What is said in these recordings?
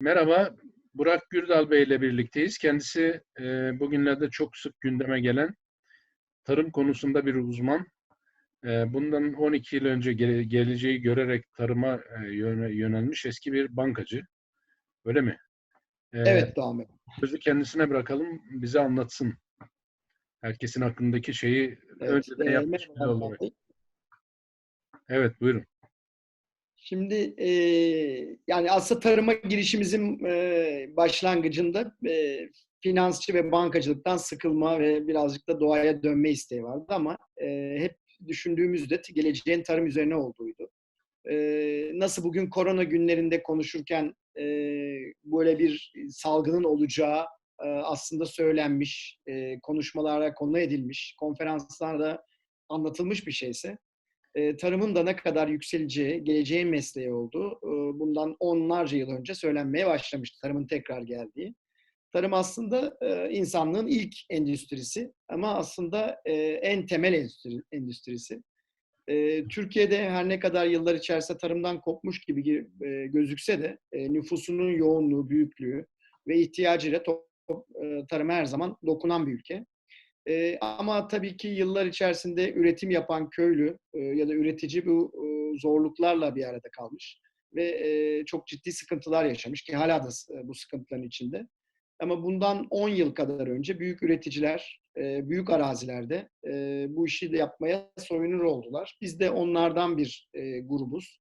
Merhaba, Burak Gürdal Bey ile birlikteyiz. Kendisi e, bugünlerde çok sık gündeme gelen tarım konusunda bir uzman. E, bundan 12 yıl önce gele- geleceği görerek tarıma e, yöne- yönelmiş eski bir bankacı. Öyle mi? E, Evet Doğan Bey. Sözü kendisine bırakalım, bize anlatsın. Herkesin aklındaki şeyi Evet, önceden e, yapmış. Evet, buyurun. Şimdi e, yani aslında tarıma girişimizin e, başlangıcında e, finansçı ve bankacılıktan sıkılma ve birazcık da doğaya dönme isteği vardı ama e, hep düşündüğümüzde geleceğin tarım üzerine olduğuydu. E, nasıl bugün korona günlerinde konuşurken e, böyle bir salgının olacağı e, aslında söylenmiş, e, konuşmalara konu edilmiş, konferanslarda anlatılmış bir şeyse tarımın da ne kadar yükseleceği, geleceğin mesleği olduğu bundan onlarca yıl önce söylenmeye başlamıştı. Tarımın tekrar geldiği. Tarım aslında insanlığın ilk endüstrisi ama aslında en temel endüstri, endüstrisi. Türkiye'de her ne kadar yıllar içerisinde tarımdan kopmuş gibi gi- e, gözükse de nüfusunun yoğunluğu, büyüklüğü ve ihtiyacıyla to- e, tarıma her zaman dokunan bir ülke. E, ama tabii ki yıllar içerisinde üretim yapan köylü e, ya da üretici bu e, zorluklarla bir arada kalmış ve e, çok ciddi sıkıntılar yaşamış ki hala da s- bu sıkıntıların içinde. Ama bundan 10 yıl kadar önce büyük üreticiler e, büyük arazilerde e, bu işi de yapmaya soyunur oldular. Biz de onlardan bir e, grubuz.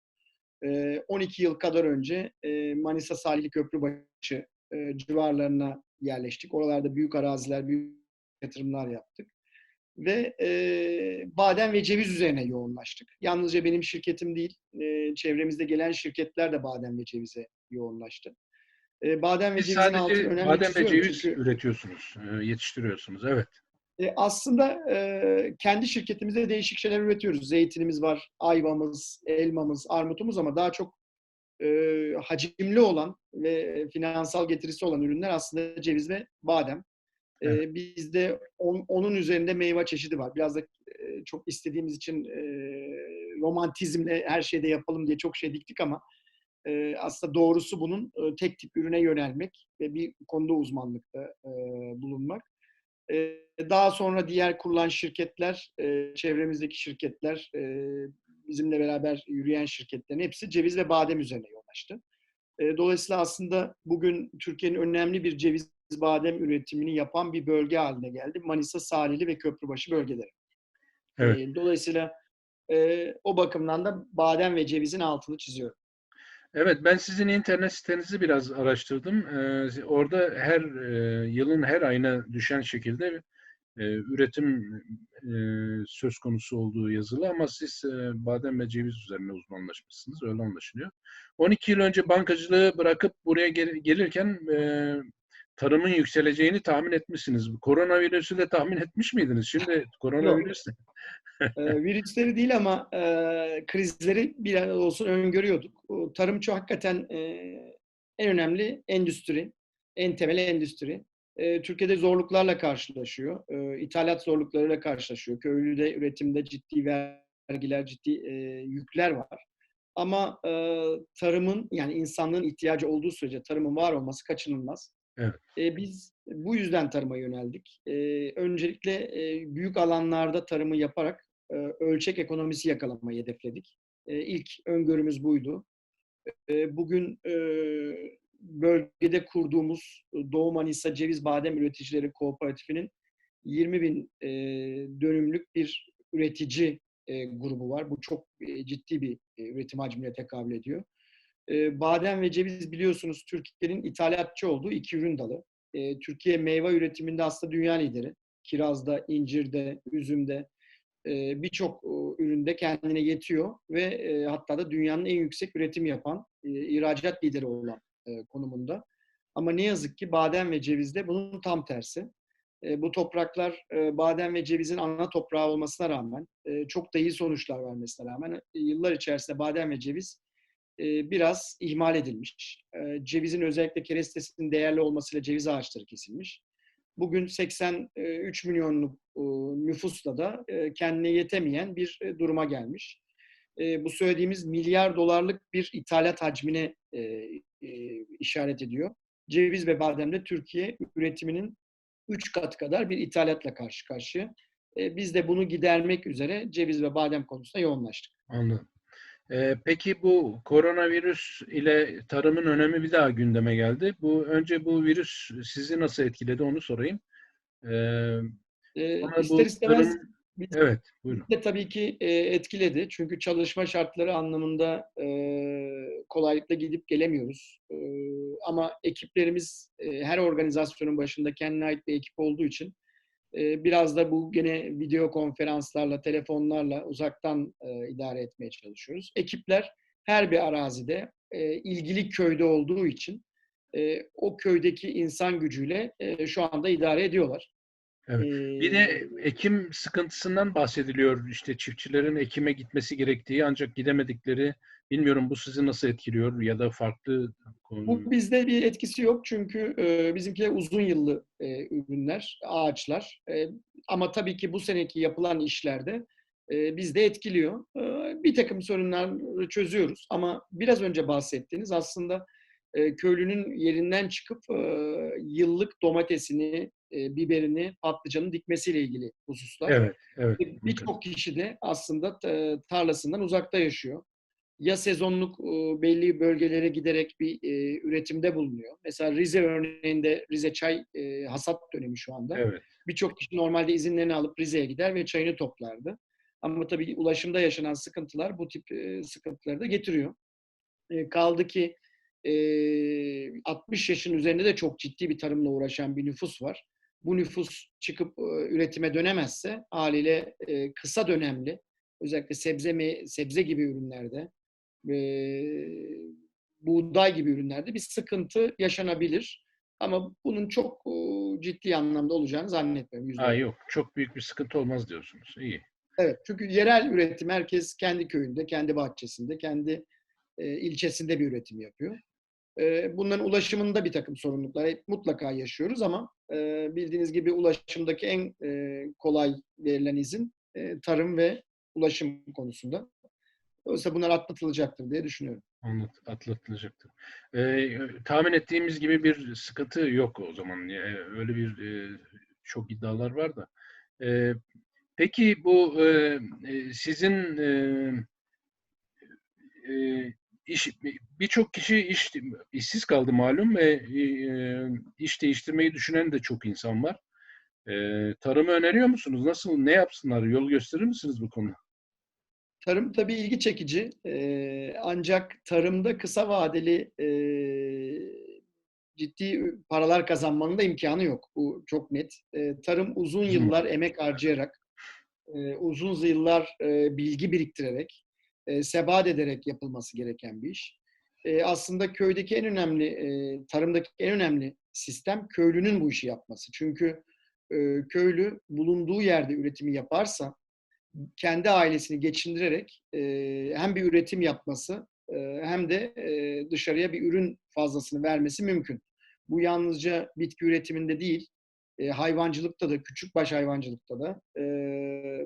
E, 12 yıl kadar önce e, Manisa Sahili Köprübaşı e, civarlarına yerleştik. Oralarda büyük araziler, büyük yatırımlar yaptık. Ve e, badem ve ceviz üzerine yoğunlaştık. Yalnızca benim şirketim değil, e, çevremizde gelen şirketler de badem ve cevize yoğunlaştı. E, badem ve Siz cevizin sadece önemli badem ve ceviz çünkü üretiyorsunuz, yetiştiriyorsunuz. Evet. e, aslında e, kendi şirketimizde değişik şeyler üretiyoruz. Zeytinimiz var, ayvamız, elmamız, armutumuz ama daha çok e, hacimli olan ve finansal getirisi olan ürünler aslında ceviz ve badem. Evet. bizde on- onun üzerinde meyve çeşidi var. Biraz da e, çok istediğimiz için e, romantizmle her şeyde yapalım diye çok şey diktik ama e, aslında doğrusu bunun e, tek tip ürüne yönelmek ve bir konuda uzmanlıkta e, bulunmak. E, daha sonra diğer kurulan şirketler, e, çevremizdeki şirketler, e, bizimle beraber yürüyen şirketlerin hepsi ceviz ve badem üzerine yoğunlaştı. E, dolayısıyla aslında bugün Türkiye'nin önemli bir ceviz badem üretimini yapan bir bölge haline geldi. Manisa, Salihli ve Köprübaşı bölgeleri. Evet. E, dolayısıyla e, o bakımdan da badem ve cevizin altını çiziyorum. Evet, ben sizin internet sitenizi biraz araştırdım. Ee, orada her e, yılın her ayına düşen şekilde e, üretim e, söz konusu olduğu yazılı ama siz e, badem ve ceviz üzerine uzmanlaşmışsınız, öyle anlaşılıyor. 12 yıl önce bankacılığı bırakıp buraya gel- gelirken e, tarımın yükseleceğini tahmin etmişsiniz. Koronavirüsü de tahmin etmiş miydiniz? Şimdi koronavirüs de- E, virüsleri değil ama e, krizleri bir arada olsun öngörüyorduk. O, tarım çok hakikaten e, en önemli endüstri, en temel endüstri. E, Türkiye'de zorluklarla karşılaşıyor. E, ithalat zorluklarıyla karşılaşıyor. Köylüde, üretimde ciddi vergiler, ciddi e, yükler var. Ama e, tarımın yani insanlığın ihtiyacı olduğu sürece tarımın var olması kaçınılmaz. Evet. E, biz bu yüzden tarıma yöneldik. E, öncelikle e, büyük alanlarda tarımı yaparak e, ölçek ekonomisi yakalamayı hedefledik. E, ilk öngörümüz buydu. E, bugün e, bölgede kurduğumuz Doğu Manisa Ceviz Badem Üreticileri Kooperatifinin 20 bin e, dönümlük bir üretici e, grubu var. Bu çok e, ciddi bir e, üretim hacmine tekabül ediyor. E, badem ve ceviz biliyorsunuz Türkiye'nin ithalatçı olduğu iki ürün dalı. E, Türkiye meyve üretiminde aslında dünya lideri. Kirazda, incirde, üzümde, e, birçok e, üründe kendine yetiyor ve e, hatta da dünyanın en yüksek üretim yapan, ihracat lideri olan konumunda. Ama ne yazık ki badem ve cevizde bunun tam tersi. Bu topraklar badem ve cevizin ana toprağı olmasına rağmen, çok da iyi sonuçlar vermesine rağmen yıllar içerisinde badem ve ceviz e, biraz ihmal edilmiş. E, cevizin özellikle kerestesinin değerli olmasıyla ceviz ağaçları kesilmiş. Bugün 83 milyonluk e, nüfusla da e, kendine yetemeyen bir e, duruma gelmiş. e, bu söylediğimiz milyar dolarlık bir ithalat hacmine e, e, işaret ediyor. Ceviz ve bademde Türkiye üretiminin 3 kat kadar bir ithalatla karşı karşıya. E, biz de bunu gidermek üzere ceviz ve badem konusunda yoğunlaştık. Anladım. Ee, peki bu koronavirüs ile tarımın önemi bir daha gündeme geldi. Bu önce bu virüs sizi nasıl etkiledi onu sorayım. E, bu ister istemez tarım- biz- evet, buyurun. de tabii ki e, etkiledi. Çünkü çalışma şartları anlamında e, kolaylıkla gidip gelemiyoruz. E, ama ekiplerimiz e, her organizasyonun başında kendine ait bir ekip olduğu için e, biraz da bu gene video konferanslarla, telefonlarla uzaktan e, idare etmeye çalışıyoruz. Ekipler her bir arazide e, ilgili köyde olduğu için e, o köydeki insan gücüyle şu anda idare ediyorlar. Evet. E, Bir de ekim sıkıntısından bahsediliyor. İşte çiftçilerin ekime gitmesi gerektiği ancak gidemedikleri. Bilmiyorum bu sizi nasıl etkiliyor ya da farklı. Bu bizde bir etkisi yok çünkü e, bizimkiler uzun yıllı e, ürünler, ağaçlar. E, ama tabii ki bu seneki yapılan işlerde e, bizde etkiliyor. E, bir takım sorunları çözüyoruz ama biraz önce bahsettiğiniz aslında e, köylünün yerinden çıkıp e, yıllık domatesini, e, biberini, patlıcanı dikmesiyle ilgili hususlar. Evet, evet. Ve Birçok kişi de aslında e, tarlasından uzakta yaşıyor. Ya sezonluk e, belli bölgelere giderek bir e, üretimde bulunuyor. Mesela Rize örneğinde Rize çay e, hasat dönemi şu anda. Evet, Birçok kişi normalde izinlerini alıp Rize'ye gider ve çayını toplardı. Ama tabii ulaşımda yaşanan sıkıntılar bu tip e, sıkıntıları da getiriyor. E, kaldı ki e, 60 yaşın üzerinde de çok ciddi bir tarımla uğraşan bir nüfus var. Bu nüfus çıkıp e, üretime dönemezse haliyle e, kısa dönemli özellikle sebze me- sebze gibi ürünlerde e, buğday gibi ürünlerde bir sıkıntı yaşanabilir. Ama bunun çok e, ciddi anlamda olacağını zannetmiyorum. yüzde ha, yüz. yok çok büyük bir sıkıntı olmaz diyorsunuz. İyi. Evet, çünkü yerel üretim herkes kendi köyünde, kendi bahçesinde, kendi e, ilçesinde bir üretim yapıyor. E, bunların ulaşımında bir takım sorumluluklar hep mutlaka yaşıyoruz ama e, bildiğiniz gibi ulaşımdaki en e, kolay verilen izin e, tarım ve ulaşım konusunda. Dolayısıyla bunlar atlatılacaktır diye düşünüyorum. Anlat, atlatılacaktır. Ee, tahmin ettiğimiz gibi bir sıkıntı yok o zaman. Ee, öyle bir e, çok iddialar var da. Ee, peki bu e, e, sizin e, e, iş birçok kişi iş işsiz kaldı malum ve e, iş değiştirmeyi düşünen de çok insan var. E, tarımı öneriyor musunuz? Nasıl, ne yapsınlar? Yol gösterir misiniz bu konuda? Tarım tabii ilgi çekici. Ee, ancak tarımda kısa vadeli e, ciddi paralar kazanmanın da imkanı yok. Bu çok net. Ee, tarım uzun yıllar emek harcayarak, e, uzun yıllar e, bilgi biriktirerek, e, sebat ederek yapılması gereken bir iş. E, aslında köydeki en önemli, e, tarımdaki en önemli sistem köylünün bu işi yapması. Çünkü e, köylü bulunduğu yerde üretimi yaparsa, kendi ailesini geçindirerek e, hem bir üretim yapması e, hem de e, dışarıya bir ürün fazlasını vermesi mümkün. Bu yalnızca bitki üretiminde değil, e, hayvancılıkta da, küçükbaş hayvancılıkta da e,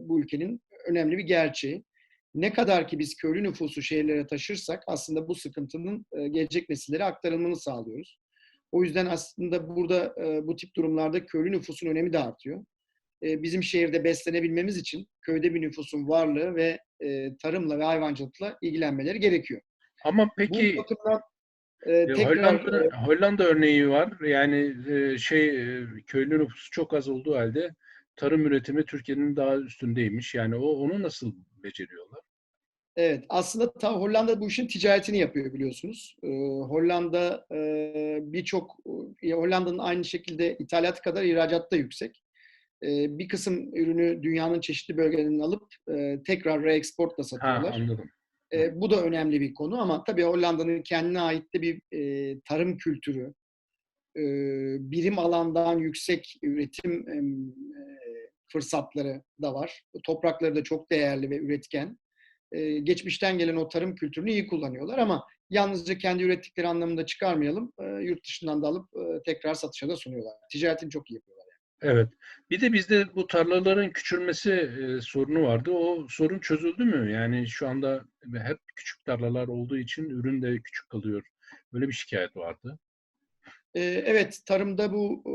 bu ülkenin önemli bir gerçeği. Ne kadar ki biz köylü nüfusu şehirlere taşırsak aslında bu sıkıntının e, gelecek nesillere aktarılmasını sağlıyoruz. O yüzden aslında burada e, bu tip durumlarda köylü nüfusun önemi de artıyor bizim şehirde beslenebilmemiz için köyde bir nüfusun varlığı ve e, tarımla ve hayvancılıkla ilgilenmeleri gerekiyor. Ama peki Bu bakımdan e, E, tekrar Hollanda, e, Hollanda örneği var. Yani e, şey e, köylü nüfusu çok az olduğu halde tarım üretimi Türkiye'nin daha üstündeymiş. Yani o onu nasıl beceriyorlar? evet aslında ta Hollanda bu işin ticaretini yapıyor biliyorsunuz. E, Hollanda e, birçok e, Hollanda'nın aynı şekilde ithalat kadar ihracat da yüksek. E, bir kısım ürünü dünyanın çeşitli bölgelerinden alıp e, tekrar reexportla Ha satıyorlar. anladım. E, bu da önemli bir konu ama tabii Hollanda'nın kendine ait de bir e, tarım kültürü, e, birim alandan yüksek üretim e, fırsatları da var. Toprakları da çok değerli ve üretken. E, geçmişten gelen o tarım kültürünü iyi kullanıyorlar ama yalnızca kendi ürettikleri anlamında çıkarmayalım. E, yurt dışından da alıp e, tekrar satışa da sunuyorlar. Ticaretini çok iyi yapıyorlar. Evet. Bir de bizde bu tarlaların küçülmesi e, sorunu vardı. O sorun çözüldü mü? Yani şu anda hep küçük tarlalar olduğu için ürün de küçük kalıyor. Böyle bir şikayet vardı. Ee, evet, tarımda bu e,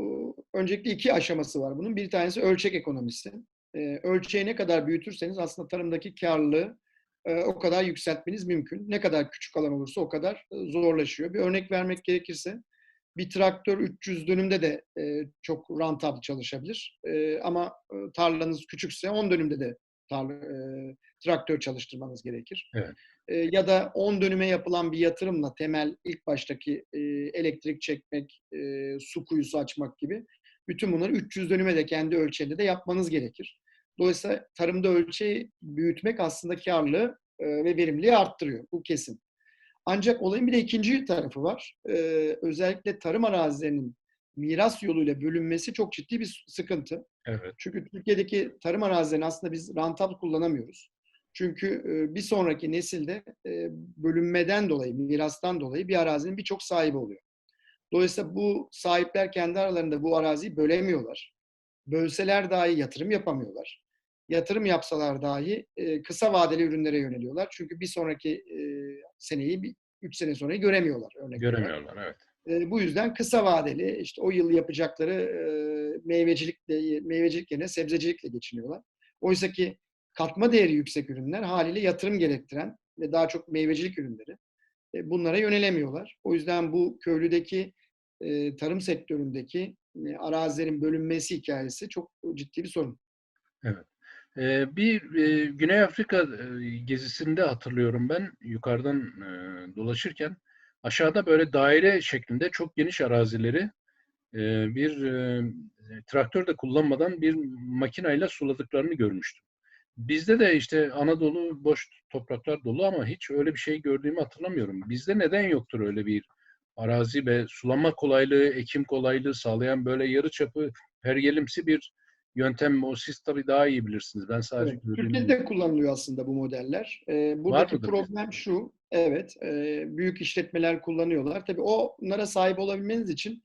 öncelikle iki aşaması var bunun. Bir tanesi ölçek ekonomisi. Ee, ölçeği ne kadar büyütürseniz aslında tarımdaki karlılığı e, o kadar yükseltmeniz mümkün. Ne kadar küçük alan olursa o kadar e, zorlaşıyor. Bir örnek vermek gerekirse bir traktör 300 dönümde de çok rentable çalışabilir. Ama tarlanız küçükse 10 dönümde de tarla, traktör çalıştırmanız gerekir. Evet. Ya da 10 dönüme yapılan bir yatırımla temel ilk baştaki elektrik çekmek, su kuyusu açmak gibi bütün bunları 300 dönüme de kendi ölçeğinde de yapmanız gerekir. Dolayısıyla tarımda ölçeği büyütmek aslında karlılığı ve verimliliği arttırıyor. Bu kesin. Ancak olayın bir de ikinci tarafı var. Ee, özellikle tarım arazilerinin miras yoluyla bölünmesi çok ciddi bir sıkıntı. Evet. Çünkü Türkiye'deki tarım arazilerini aslında biz rantabl kullanamıyoruz. Çünkü e, bir sonraki nesilde e, bölünmeden dolayı, mirastan dolayı bir arazinin birçok sahibi oluyor. Dolayısıyla bu sahipler kendi aralarında bu araziyi bölemiyorlar. Bölseler dahi yatırım yapamıyorlar. Yatırım yapsalar dahi e, kısa vadeli ürünlere yöneliyorlar. Çünkü bir sonraki seneyi, bir, üç sene sonrayı göremiyorlar. Örnek Göremiyorlar, olarak. evet. E, bu yüzden kısa vadeli, işte o yıl yapacakları e, meyvecilikle, meyvecilik yerine sebzecilikle geçiniyorlar. Oysa ki katma değeri yüksek ürünler haliyle yatırım gerektiren ve daha çok meyvecilik ürünleri e, bunlara yönelemiyorlar. O yüzden bu köylüdeki e, tarım sektöründeki e, arazilerin bölünmesi hikayesi çok ciddi bir sorun. Evet. Ee, bir e, Güney Afrika e, gezisinde hatırlıyorum ben yukarıdan e, dolaşırken aşağıda böyle daire şeklinde çok geniş arazileri bir traktör de kullanmadan bir makineyle suladıklarını görmüştüm. Bizde de işte Anadolu boş topraklar dolu ama hiç öyle bir şey gördüğümü hatırlamıyorum. Bizde neden yoktur öyle bir arazi ve sulama kolaylığı, ekim kolaylığı sağlayan böyle yarı çapı pergelimsi bir yöntem o siz tabii daha iyi bilirsiniz. Ben sadece evet, Türkiye'de kullanılıyor aslında bu modeller. Ee, buradaki problem şu. Evet, e, büyük işletmeler kullanıyorlar. Tabii onlara sahip olabilmeniz için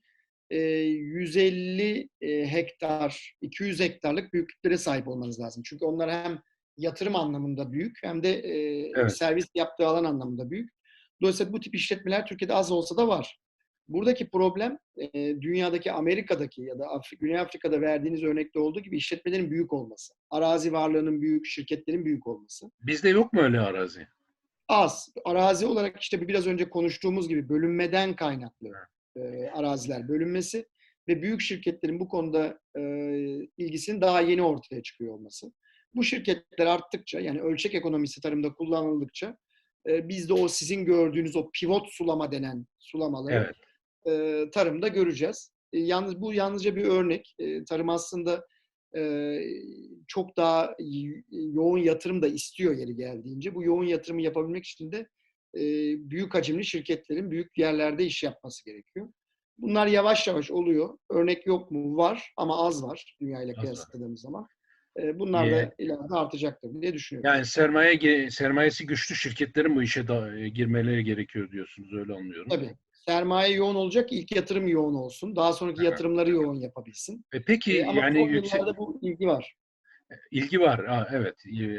e, 150 e, hektar, 200 hektarlık büyüklüklere sahip olmanız lazım. Çünkü onlar hem yatırım anlamında büyük hem de e, evet. servis yaptığı alan anlamında büyük. Dolayısıyla bu tip işletmeler Türkiye'de az olsa da var. Buradaki problem e, dünyadaki Amerika'daki ya da Afri, Güney Afrika'da verdiğiniz örnekte olduğu gibi işletmelerin büyük olması. Arazi varlığının büyük, şirketlerin büyük olması. Bizde yok mu öyle arazi? Az. Arazi olarak işte biraz önce konuştuğumuz gibi bölünmeden kaynaklı e, araziler bölünmesi ve büyük şirketlerin bu konuda e, ilgisinin daha yeni ortaya çıkıyor olması. Bu şirketler arttıkça yani ölçek ekonomisi tarımda kullanıldıkça e, biz de o sizin gördüğünüz o pivot sulama denen sulamaları evet e, tarımda göreceğiz. E, yalnız bu yalnızca bir örnek. E, tarım aslında e, çok daha yoğun yatırım da istiyor yeri geldiğince. Bu yoğun yatırımı yapabilmek için de e, büyük hacimli şirketlerin büyük yerlerde iş yapması gerekiyor. Bunlar yavaş yavaş oluyor. Örnek yok mu? Var ama az var dünya ile kıyasladığımız zaman. Bunlar da ileride artacaktır diye düşünüyorum. Yani sermaye sermayesi güçlü şirketlerin bu işe da, girmeleri gerekiyor diyorsunuz. Öyle anlıyorum. Tabii sermaye yoğun olacak, ilk yatırım yoğun olsun. Daha sonraki evet. yatırımları yoğun yapabilsin. E peki e, ama yani yüksek bu ilgi var. İlgi var. Ha, evet.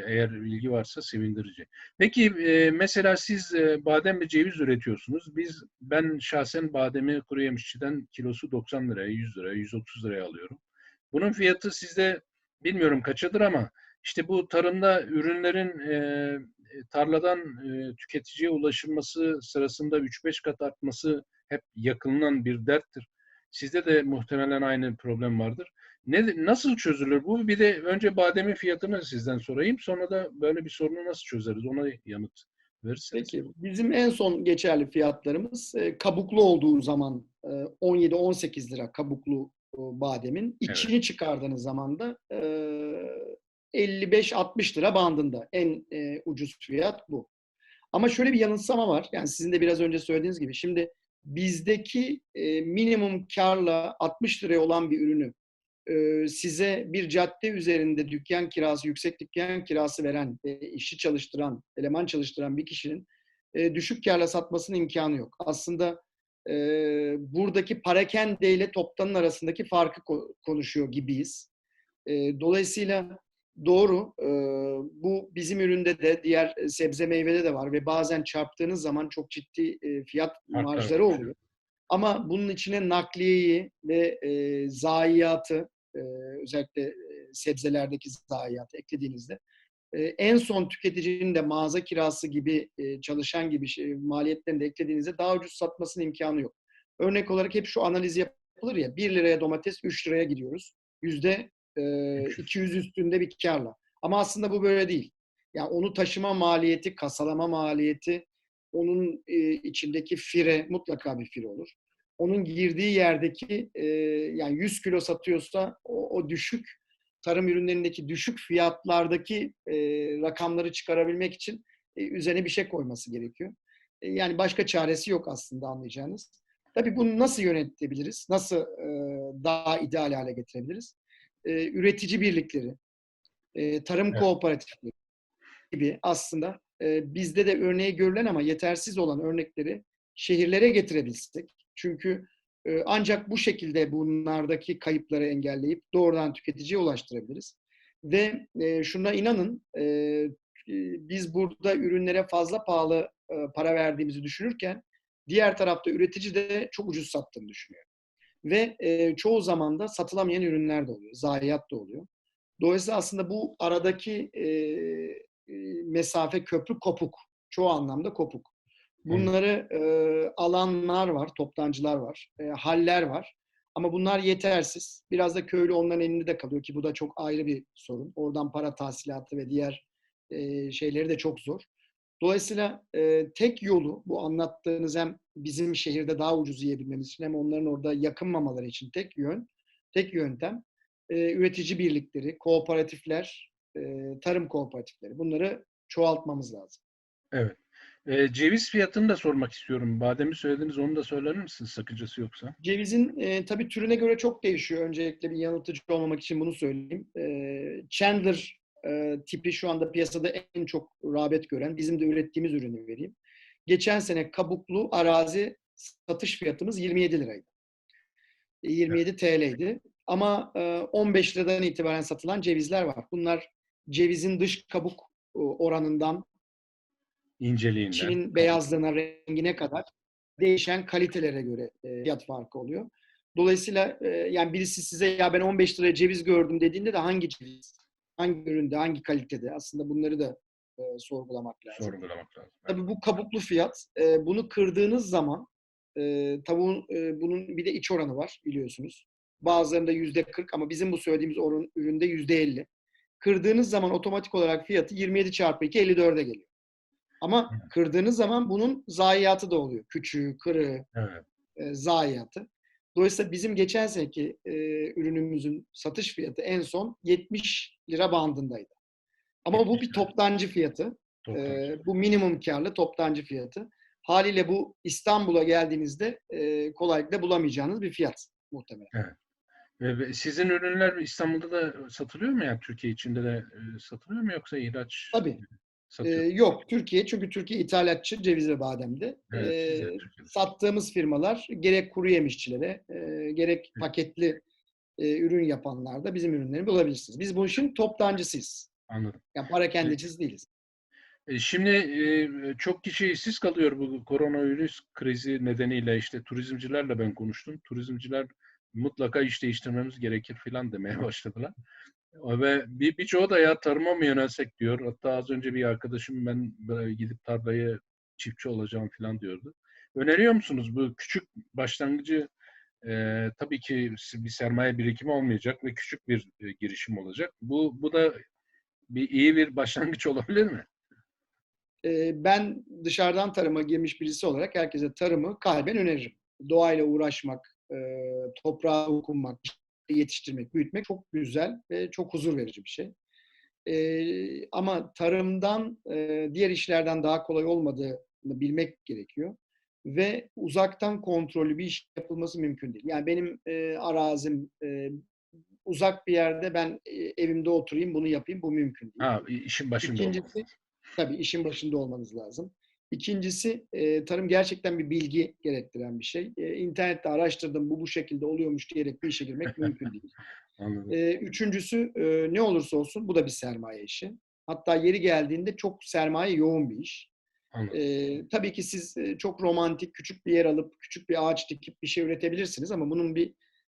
Eğer ilgi varsa sevindirici. Peki e, mesela siz e, badem ve ceviz üretiyorsunuz. Biz ben şahsen bademi kuru yemişçiden kilosu 90 liraya, 100 liraya, 130 liraya alıyorum. Bunun fiyatı sizde bilmiyorum kaçadır ama işte bu tarımda ürünlerin e, e, tarladan e, tüketiciye ulaşılması sırasında 3-5 kat artması hep yakınılan bir derttir. Sizde de muhtemelen aynı problem vardır. Ne, nasıl çözülür bu? Bir de önce bademin fiyatını sizden sorayım. Sonra da böyle bir sorunu nasıl çözeriz? Ona yanıt verirseniz. Peki. Bizim en son geçerli fiyatlarımız e, kabuklu olduğu zaman e, 17-18 lira kabuklu e, bademin. İçini evet. çıkardığınız zaman da e, 55-60 lira bandında. En e, ucuz fiyat bu. Ama şöyle bir yanılsama var. Yani sizin de biraz önce söylediğiniz gibi. Şimdi bizdeki e, minimum karla 60 liraya olan bir ürünü e, size bir cadde üzerinde dükkan kirası, yüksek dükkan kirası veren, e, işçi çalıştıran, eleman çalıştıran bir kişinin e, düşük karla satmasının imkanı yok. Aslında e, buradaki parakende ile toptanın arasındaki farkı ko- konuşuyor gibiyiz. E, dolayısıyla doğru e, bu bizim üründe de diğer sebze meyvede de var ve bazen çarptığınız zaman çok ciddi e, fiyat marjları oluyor. Ama bunun içine nakliyeyi ve e, zayiatı e, özellikle e, sebzelerdeki zayiatı eklediğinizde e, en son tüketicinin de mağaza kirası gibi e, çalışan gibi şey, maliyetlerini de eklediğinizde daha ucuz satmasının imkanı yok. Örnek olarak hep şu analiz yapılır ya 1 liraya domates 3 liraya gidiyoruz. Yüzde e, 200 üstünde bir karla. Ama aslında bu böyle değil. Yani onu taşıma maliyeti, kasalama maliyeti, onun e, içindeki fire mutlaka bir fire olur. Onun girdiği yerdeki e, yani 100 kilo satıyorsa o, o düşük tarım ürünlerindeki düşük fiyatlardaki e, rakamları çıkarabilmek için e, üzerine bir şey koyması gerekiyor. E, yani başka çaresi yok aslında anlayacağınız. Tabii bunu nasıl yönetebiliriz? Nasıl e, daha ideal hale getirebiliriz? E, üretici birlikleri, e, tarım Evet. kooperatifleri gibi aslında e, bizde de örneği görülen ama yetersiz olan örnekleri şehirlere getirebilsek. Çünkü e, ancak bu şekilde bunlardaki kayıpları engelleyip doğrudan tüketiciye ulaştırabiliriz. Ve e, şuna inanın e, e, biz burada ürünlere fazla pahalı e, para verdiğimizi düşünürken diğer tarafta üretici de çok ucuz sattığını düşünüyor. Ve e, çoğu zaman da satılamayan ürünler de oluyor, zayiat da oluyor. Dolayısıyla aslında bu aradaki e, e, mesafe köprü kopuk. Çoğu anlamda kopuk. Bunları e, alanlar var, toptancılar var, e, haller var. Ama bunlar yetersiz. Biraz da köylü onların elinde de kalıyor ki bu da çok ayrı bir sorun. Oradan para tahsilatı ve diğer e, şeyleri de çok zor. Dolayısıyla e, tek yolu bu anlattığınız hem bizim şehirde daha ucuz yiyebilmemiz için hem onların orada yakınmamaları için tek yön, tek yöntem e, üretici birlikleri, kooperatifler, e, tarım kooperatifleri. Bunları çoğaltmamız lazım. Evet. E, ceviz fiyatını da sormak istiyorum. Bademi söylediniz, onu da söyler misiniz sakıncası yoksa? Cevizin e, tabii türüne göre çok değişiyor. Öncelikle bir yanıltıcı olmamak için bunu söyleyeyim. E, Chandler e, tipi şu anda piyasada en çok rağbet gören, bizim de ürettiğimiz ürünü vereyim. Geçen sene kabuklu arazi satış fiyatımız 27 liraydı. E, 27 TL'ydi. Ama e, 15 liradan itibaren satılan cevizler var. Bunlar cevizin dış kabuk e, oranından İnceliğinden. içinin beyazlığına, rengine kadar değişen kalitelere göre e, fiyat farkı oluyor. Dolayısıyla e, yani birisi size ya ben 15 liraya ceviz gördüm dediğinde de hangi ceviz, hangi üründe, hangi kalitede aslında bunları da e, sorgulamak lazım. sorgulamak lazım. Tabii bu kabuklu fiyat. e, bunu kırdığınız zaman e, tavuğun e, bunun bir de iç oranı var biliyorsunuz. Bazılarında yüzde 40 ama bizim bu söylediğimiz oran üründe yüzde 50. Kırdığınız zaman otomatik olarak fiyatı 27 çarpı 2 54'e geliyor. Ama kırdığınız zaman bunun zayiatı da oluyor. Küçüğü, kırığı, Evet. e, zayiatı. Dolayısıyla bizim geçen seneki e, ürünümüzün satış fiyatı en son 70 lira bandındaydı. Ama bu 70 bir toptancı fiyatı. Ee, bu minimum karlı toptancı fiyatı. Haliyle bu İstanbul'a geldiğinizde e, kolaylıkla bulamayacağınız bir fiyat muhtemelen. Ve- ve sizin ürünler İstanbul'da da satılıyor mu yani Türkiye içinde de e, satılıyor mu yoksa ihraç Tabii. Ee, satıyor? yok Türkiye çünkü Türkiye ithalatçı ceviz ve bademde. Evet, Ee, sattığımız firmalar gerek kuru yemişçilere e, gerek paketli e, ürün yapanlarda bizim ürünleri bulabilirsiniz. Biz bu işin toptancısıyız. Anladım. Yani para kendicisi değiliz. E, Şimdi çok kişi işsiz kalıyor bu koronavirüs krizi nedeniyle işte turizmcilerle ben konuştum. Turizmciler mutlaka iş değiştirmemiz gerekir filan demeye başladılar. Ve bir birçoğu da ya tarıma mı yönelsek diyor. Hatta az önce bir arkadaşım ben gidip tarlaya çiftçi olacağım filan diyordu. Öneriyor musunuz bu küçük başlangıcı e, tabii ki bir sermaye birikimi olmayacak ve küçük bir e, girişim olacak. Bu bu da bir iyi bir başlangıç olabilir mi? Ee, ben dışarıdan tarıma girmiş birisi olarak herkese tarımı kalben öneririm. Doğayla uğraşmak, e, toprağa dokunmak, yetiştirmek, büyütmek çok güzel ve çok huzur verici bir şey. Ee, ama tarımdan e, diğer işlerden daha kolay olmadığını bilmek gerekiyor. Ve uzaktan kontrollü bir iş yapılması mümkün değil. Yani benim e, arazim e, uzak bir yerde ben e, evimde oturayım bunu yapayım bu mümkün değil. Ha, işin başında İkincisi, olmak. tabii işin başında olmanız lazım. İkincisi e, tarım gerçekten bir bilgi gerektiren bir şey. E, internette araştırdım bu bu şekilde oluyormuş diyerek bir işe girmek mümkün değil. E, üçüncüsü e, ne olursa olsun bu da bir sermaye işi. Hatta yeri geldiğinde çok sermaye yoğun bir iş. E, tabii ki siz çok romantik küçük bir yer alıp küçük bir ağaç dikip bir şey üretebilirsiniz ama bunun bir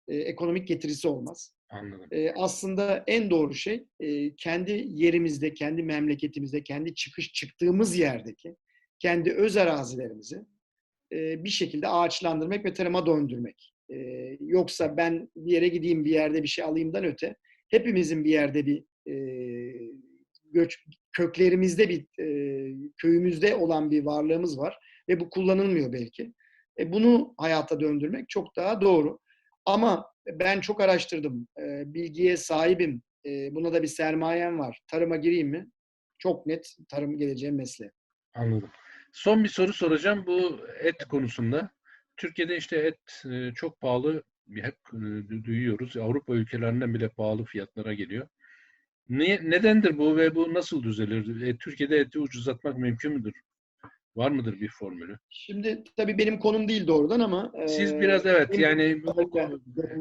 e, ekonomik getirisi olmaz. Anladım. E, aslında en doğru şey e, kendi yerimizde, kendi memleketimizde, kendi çıkış çıktığımız yerdeki kendi öz arazilerimizi bir şekilde ağaçlandırmak ve tarıma döndürmek. Yoksa ben bir yere gideyim bir yerde bir şey alayımdan öte hepimizin bir yerde bir göç köklerimizde bir köyümüzde olan bir varlığımız var ve bu kullanılmıyor belki. E, bunu hayata döndürmek çok daha doğru. Ama ben çok araştırdım. Bilgiye sahibim. Buna da bir sermayem var. Tarıma gireyim mi? Çok net tarım geleceğim mesleği. Anladım. Son bir soru soracağım bu et konusunda. Türkiye'de işte et e, çok pahalı. Hep e, duyuyoruz. Avrupa ülkelerinden bile pahalı fiyatlara geliyor. Ne, nedendir bu ve bu nasıl düzelir? E, Türkiye'de eti ucuzlatmak mümkün müdür? Var mıdır bir formülü? Şimdi tabii benim konum değil doğrudan ama Siz e, biraz evet yani bu,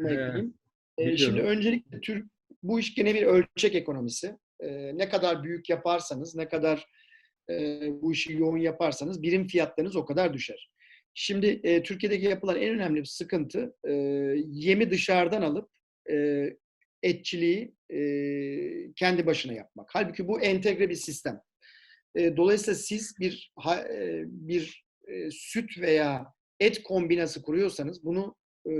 ekleyeyim. Ee, biliyorum. şimdi öncelikle Türk bu iş gene bir ölçek ekonomisi. Ee, ne kadar büyük yaparsanız, ne kadar e, bu işi yoğun yaparsanız birim fiyatlarınız o kadar düşer. Şimdi e, Türkiye'deki yapılan en önemli bir sıkıntı e, yemi dışarıdan alıp e, etçiliği e, kendi başına yapmak. Halbuki bu entegre bir sistem. E, dolayısıyla siz bir ha- e, bir e, süt veya et kombinası kuruyorsanız bunu e,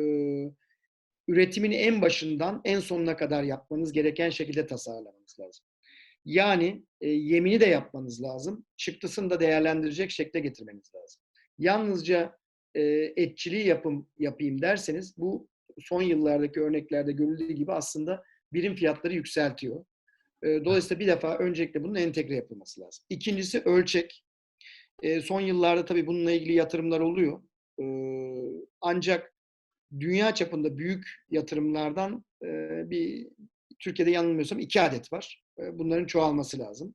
üretimin en başından en sonuna kadar yapmanız gereken şekilde tasarlamanız lazım. Yani e, yemini de yapmanız lazım. Çıktısını da değerlendirecek şekle getirmeniz lazım. Yalnızca e, etçiliği yapım, yapayım derseniz bu son yıllardaki örneklerde görüldüğü gibi aslında birim fiyatları yükseltiyor. E, dolayısıyla bir defa öncelikle bunun entegre yapılması lazım. İkincisi ölçek. E, son yıllarda tabii bununla ilgili yatırımlar oluyor. E, ancak dünya çapında büyük yatırımlardan e, bir Türkiye'de yanılmıyorsam iki adet var. E, bunların çoğalması lazım.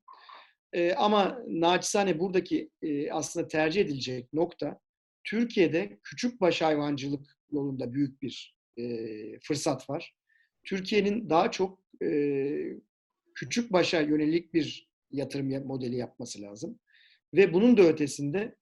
E, ama naçizane buradaki e, aslında tercih edilecek nokta Türkiye'de küçük baş hayvancılık yolunda büyük bir fırsat var. Türkiye'nin daha çok küçük başa yönelik bir yatırım modeli yapması lazım. Ve bunun da ötesinde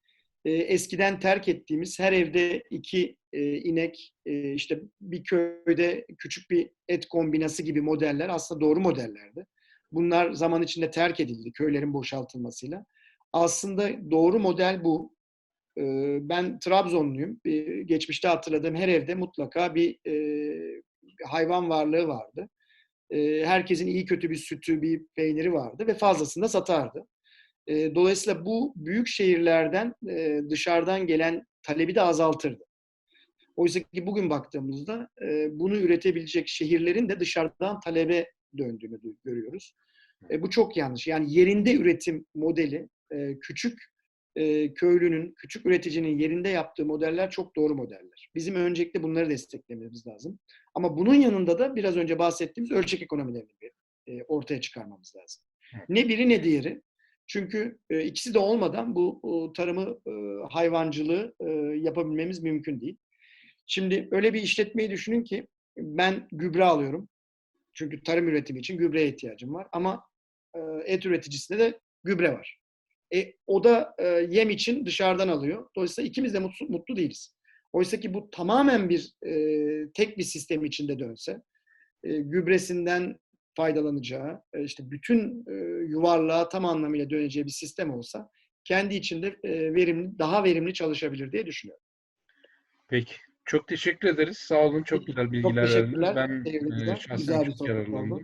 eskiden terk ettiğimiz her evde iki inek, işte bir köyde küçük bir et kombinası gibi modeller aslında doğru modellerdi. Bunlar zaman içinde terk edildi köylerin boşaltılmasıyla. Aslında doğru model bu. E, ben Trabzonluyum. Geçmişte hatırladığım her evde mutlaka bir e, hayvan varlığı vardı. E, herkesin iyi kötü bir sütü, bir peyniri vardı ve fazlasını da satardı. E, dolayısıyla bu büyük şehirlerden e, dışarıdan gelen talebi de azaltırdı. Oysa ki bugün baktığımızda e, bunu üretebilecek şehirlerin de dışarıdan talebe döndüğünü görüyoruz. E, bu çok yanlış. Yani yerinde üretim modeli e, küçük e, köylünün, küçük üreticinin yerinde yaptığı modeller çok doğru modeller. Bizim öncelikle bunları desteklememiz lazım. Ama bunun yanında da biraz önce bahsettiğimiz ölçek ekonomilerini bir, e, ortaya çıkarmamız lazım. Ne biri ne diğeri. Çünkü e, ikisi de olmadan bu o, tarımı, e, hayvancılığı e, yapabilmemiz mümkün değil. Şimdi öyle bir işletmeyi düşünün ki ben gübre alıyorum. Çünkü tarım üretimi için gübreye ihtiyacım var. Ama e, et üreticisinde de gübre var. E, o da e, yem için dışarıdan alıyor. Dolayısıyla ikimiz de mutlu, mutlu değiliz. Oysa ki bu tamamen bir e, tek bir sistem içinde dönse, e, gübresinden faydalanacağı, e, işte bütün e, yuvarlığa tam anlamıyla döneceği bir sistem olsa, kendi içinde e, verimli, daha verimli çalışabilir diye düşünüyorum. Peki. Çok teşekkür ederiz. Sağ olun. Çok güzel bilgiler verdiniz. teşekkürler. Ben e, şahsen Güzel çok yararlandım. oldu.